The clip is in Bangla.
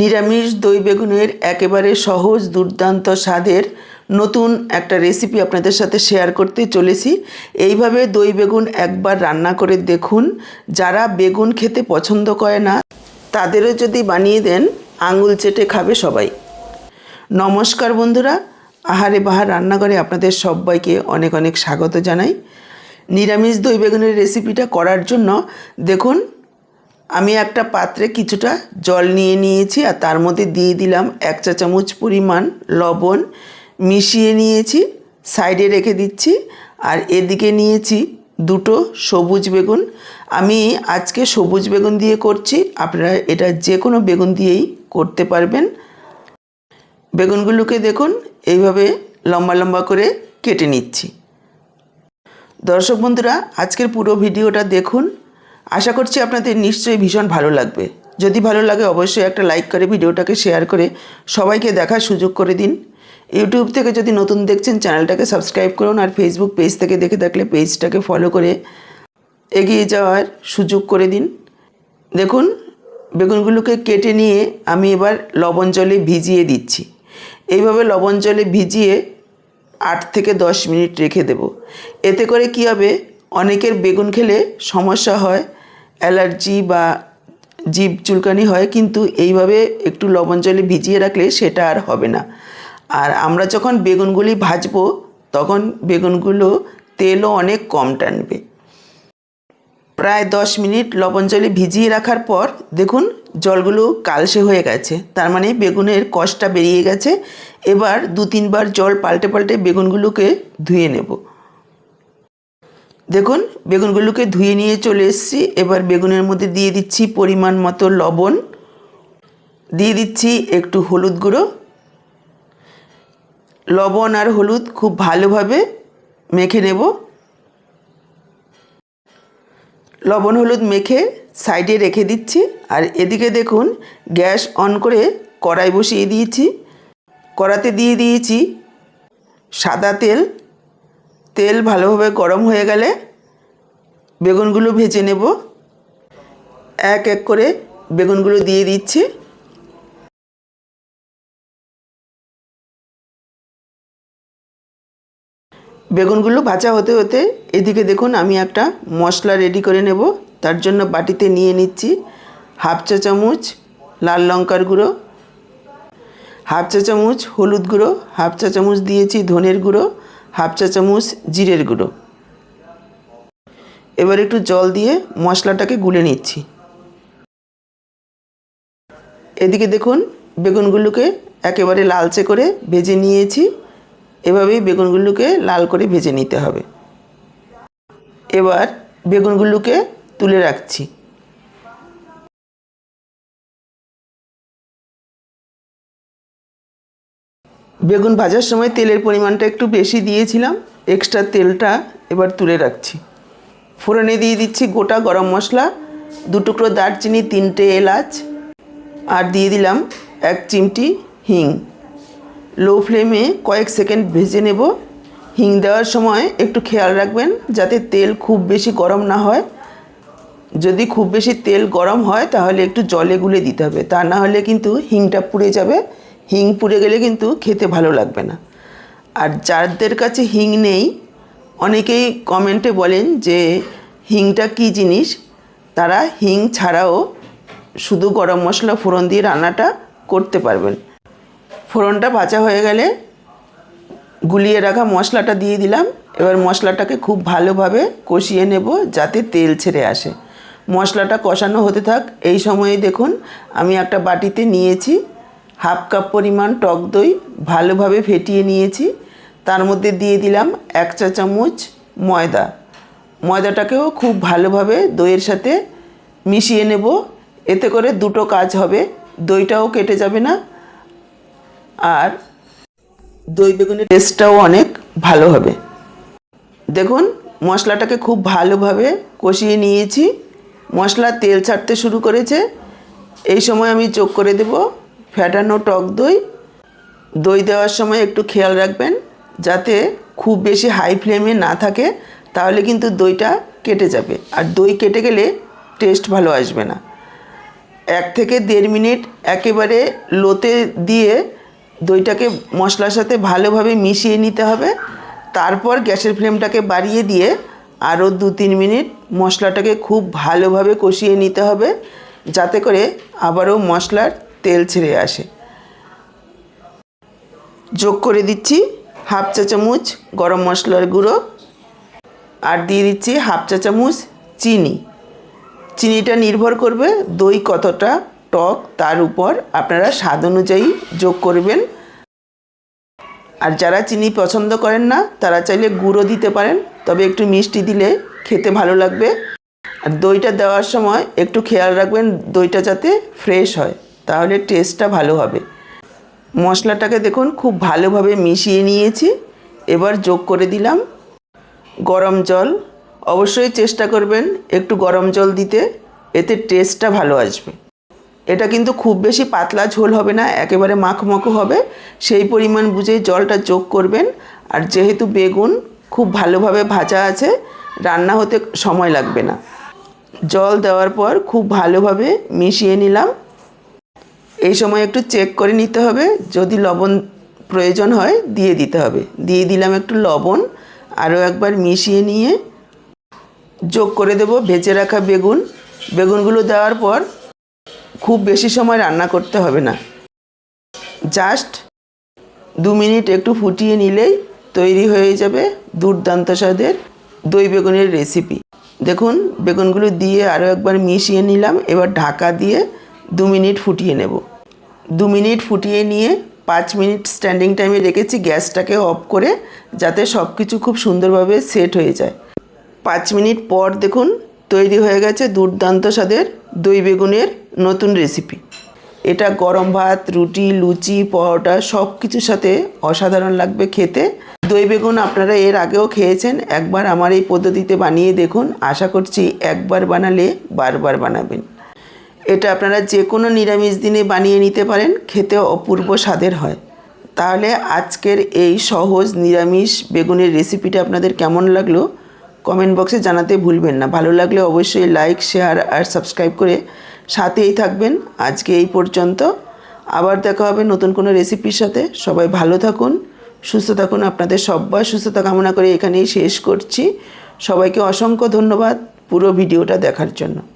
নিরামিষ দই বেগুনের একেবারে সহজ, দুর্দান্ত স্বাদের নতুন একটা রেসিপি আপনাদের সাথে শেয়ার করতে চলেছি। এইভাবে দই বেগুন একবার রান্না করে দেখুন। যারা বেগুন খেতে পছন্দ করে না, তাদেরও যদি বানিয়ে দেন, আঙুল চেটে খাবে সবাই। নমস্কার বন্ধুরা, আহারে বাহার রান্নাঘরে আপনাদের সবাইকে অনেক অনেক স্বাগত জানাই। নিরামিষ দই বেগুনের রেসিপিটা করার জন্য দেখুন আমি একটা পাত্রে কিছুটা জল নিয়ে নিয়েছি আর তার মধ্যে দিয়ে দিলাম এক চা চামচ পরিমাণ লবণ মিশিয়ে নিয়েছি, সাইডে রেখে দিচ্ছি আর এদিকে নিয়েছি দুটো সবুজ বেগুন। আমি আজকে সবুজ বেগুন দিয়ে করছি, আপনারা এটা যে কোনো বেগুন দিয়েই করতে পারবেন। বেগুনগুলোকে দেখুন, এইভাবে লম্বা লম্বা করে কেটে নিচ্ছি। দর্শক বন্ধুরা, আজকের পুরো ভিডিওটা দেখুন। আশা করছি আপনাদের নিশ্চয়ই ভীষণ ভালো লাগবে। যদি ভালো লাগে অবশ্যই একটা লাইক করে ভিডিওটাকে শেয়ার করে সবাইকে দেখার সুযোগ করে দিন। ইউটিউব থেকে যদি নতুন দেখছেন, চ্যানেলটাকে সাবস্ক্রাইব করুন আর ফেসবুক পেজ থেকে দেখে থাকলে পেজটাকে ফলো করে এগিয়ে যাওয়ার সুযোগ করে দিন। দেখুন, বেগুনগুলোকে কেটে নিয়ে আমি এবার লবণ জলে ভিজিয়ে দিচ্ছি। এইভাবে লবণ জলে ভিজিয়ে আট থেকে দশ মিনিট রেখে দেব। এতে করে কী হবে? অনেকের বেগুন খেলে সমস্যা হয়, অ্যালার্জি বা জিভ চুলকানি হয়, কিন্তু এইভাবে একটু লবণ জলে ভিজিয়ে রাখলে সেটা আর হবে না। আর আমরা যখন বেগুনগুলি ভাজবো, তখন বেগুনগুলো তেলও অনেক কম টানবে। প্রায় দশ মিনিট লবণ জলে ভিজিয়ে রাখার পর দেখুন জলগুলো কালসে হয়ে গেছে। তার মানে বেগুনের কষটা বেরিয়ে গেছে। এবার দু তিনবার জল পাল্টে পাল্টে বেগুনগুলোকে ধুয়ে নেব। দেখুন, বেগুনগুলোকে ধুয়ে নিয়ে চলে এসেছি। এবার বেগুনের মধ্যে দিয়ে দিচ্ছি পরিমাণ মতো লবণ। দিয়ে দিচ্ছি একটু হলুদ গুঁড়ো। লবণ আর হলুদ খুব ভালোভাবে মেখে নেব। লবণ হলুদ মেখে সাইডে রেখে দিচ্ছি। আর এদিকে দেখুন, গ্যাস অন করে কড়াই বসিয়ে দিয়েছি। কড়াতে দিয়ে দিয়েছি সাদা তেল। তেল ভালোভাবে গরম হয়ে গেলে বেগুনগুলো ভেজে নেব। এক এক করে বেগুনগুলো দিয়ে দিচ্ছি। বেগুনগুলো ভাজা হতে হতে এদিকে দেখুন আমি একটা মশলা রেডি করে নেব। তার জন্য বাটিতে নিয়ে নিচ্ছি হাফ চা চামচ লাল লঙ্কার গুঁড়ো, হাফ চা চামচ হলুদ গুঁড়ো, হাফ চা চামচ দিয়েছি ধনের গুঁড়ো, হাফ চা চামচ জিরের গুঁড়ো। এবার একটু জল দিয়ে মশলাটাকে গুলে নিচ্ছি। এদিকে দেখুন, বেগুনগুলোকে একেবারে লালচে করে ভেজে নিয়েছি। এভাবেই বেগুনগুলোকে লাল করে ভেজে নিতে হবে। এবার বেগুনগুলোকে তুলে রাখছি। বেগুন ভাজার সময় তেলের পরিমাণটা একটু বেশি দিয়েছিলাম এক্সট্রা তেলটা এবার তুলে রাখছি। ফোড়নে দিয়ে দিচ্ছি গোটা গরম মশলা, দু টুকরো দারচিনি, তিনটে এলাচ, আর দিয়ে দিলাম এক চিমটি হিং। লো ফ্লেমে কয়েক সেকেন্ড ভেজে নেব। হিং দেওয়ার সময় একটু খেয়াল রাখবেন যাতে তেল খুব বেশি গরম না হয়। যদি খুব বেশি তেল গরম হয় তাহলে একটু জলে গুলে দিতে হবে। তা না হলে কিন্তু হিংটা পুড়ে যাবে। হিং পুড়ে গেলে কিন্তু খেতে ভালো লাগবে না। আর যাদের কাছে হিং নেই অনেকেই কমেন্টে বলেন যে, হিংটা কী জিনিস? তারা হিং ছাড়াও শুধু গরম মশলা ফোড়ন দিয়ে রান্নাটা করতে পারবেন। ফোড়নটা ভাজা হয়ে গেলে গুলিয়ে রাখা মশলাটা দিয়ে দিলাম। এবার মশলাটাকে খুব ভালোভাবে কষিয়ে নেব যাতে তেল ছেড়ে আসে। মশলাটা কষানো হতে থাক। এই সময়ে দেখুন, আমি একটা বাটিতে নিয়েছি। হাফ কাপ পরিমাণ টক দই ভালোভাবে ফেটিয়ে নিয়েছি। তার মধ্যে দিয়ে দিলাম এক চা চামচ ময়দা। ময়দাটাকেও খুব ভালোভাবে দইয়ের সাথে মিশিয়ে নেব। এতে করে দুটো কাজ হবে, দইটাও কেটে যাবে না। আর দই বেগুনের টেস্টটাও অনেক ভালো হবে। দেখুন, মশলাটাকে খুব ভালোভাবে কষিয়ে নিয়েছি। মশলা তেল ছাড়তে শুরু করেছে। এই সময় আমি চোখ করে দেব ফ্যাটানো টক দই। দই দেওয়ার সময় একটু খেয়াল রাখবেন। যাতে খুব বেশি হাই ফ্লেমে না থাকে, তাহলে কিন্তু দইটা কেটে যাবে। আর দই কেটে গেলে টেস্ট ভালো আসবে না। এক থেকে দেড় মিনিট একেবারে লোতে দিয়ে দইটাকে মশলার সাথে ভালোভাবে মিশিয়ে নিতে হবে। তারপর গ্যাসের ফ্লেমটাকে বাড়িয়ে দিয়ে আরও দু তিন মিনিট মশলাটাকে খুব ভালোভাবে কষিয়ে নিতে হবে, যাতে করে আবারও মশলার তেল ছেড়ে আসে। যোগ করে দিচ্ছি। হাফ চা চামচ গরম মশলার গুঁড়ো আর দিয়ে দিচ্ছি হাফ চা চামচ চিনি। চিনিটা নির্ভর করবে দই কতটা টক, তার উপর আপনারা স্বাদ অনুযায়ী যোগ করবেন। আর যারা চিনি পছন্দ করেন না, তারা চাইলে গুঁড়ো দিতে পারেন, তবে একটু মিষ্টি দিলে খেতে ভালো লাগবে। আর দইটা দেওয়ার সময় একটু খেয়াল রাখবেন দইটা যাতে ফ্রেশ হয়, তাহলে টেস্টটা ভালো হবে। মশলাটাকে দেখুন, খুব ভালোভাবে মিশিয়ে নিয়েছি। এবার যোগ করে দিলাম গরম জল। অবশ্যই চেষ্টা করবেন একটু গরম জল দিতে, এতে টেস্টটা ভালো আসবে। এটা কিন্তু খুব বেশি পাতলা ঝোল হবে না, একেবারে মাখমাখো হবে। সেই পরিমাণ বুঝেই জলটা যোগ করবেন। আর যেহেতু বেগুন, খুব ভালোভাবে ভাজা আছে, রান্না হতে সময় লাগবে না। জল দেওয়ার পর খুব ভালোভাবে মিশিয়ে নিলাম। এই সময় একটু চেক করে নিতে হবে। যদি লবণ প্রয়োজন হয়, দিয়ে দিতে হবে। দিয়ে দিলাম একটু লবণ, আরও একবার মিশিয়ে নিয়ে যোগ করে দেব ভেজে রাখা বেগুন। বেগুনগুলো দেওয়ার পর খুব বেশি সময় রান্না করতে হবে না। জাস্ট দু মিনিট একটু ফুটিয়ে নিলেই তৈরি হয়ে যাবে দুর্দান্ত স্বাদের দই বেগুনের রেসিপি দেখুন, বেগুনগুলো দিয়ে আরও একবার মিশিয়ে নিলাম। এবার ঢাকা দিয়ে দু মিনিট ফুটিয়ে নেব। দু মিনিট ফুটিয়ে নিয়ে পাঁচ মিনিট স্ট্যান্ডিং টাইমে রেখেছি গ্যাসটাকে অফ করে যাতে সব কিছু খুব সুন্দরভাবে সেট হয়ে যায়। পাঁচ মিনিট পর দেখুন তৈরি হয়ে গেছে দুর্দান্ত স্বাদের দই বেগুনের নতুন রেসিপি এটা গরম ভাত, রুটি, লুচি, পরোটা সব কিছুর সাথে অসাধারণ লাগবে খেতে। দই বেগুন আপনারা এর আগেও খেয়েছেন, একবার আমার এই পদ্ধতিতে বানিয়ে দেখুন। আশা করছি একবার বানালে বারবার বানাবেন। এটা আপনারা যে কোনো নিরামিষ দিনে বানিয়ে নিতে পারেন, খেতে অপূর্ব স্বাদের হয়। তাহলে আজকের এই সহজ নিরামিষ বেগুনের রেসিপিটা আপনাদের কেমন লাগল কমেন্ট বক্সে জানাতে ভুলবেন না। ভালো লাগলে অবশ্যই লাইক, শেয়ার আর সাবস্ক্রাইব করে সাথেই থাকবেন। আজকে এই পর্যন্ত। আবার দেখা হবে নতুন কোনো রেসিপির সাথে। সবাই ভালো থাকুন, সুস্থ থাকুন। আপনাদের সব্বার সুস্থতা কামনা করে এখানেই শেষ করছি। সবাইকে অসংখ্য ধন্যবাদ পুরো ভিডিওটা দেখার জন্য।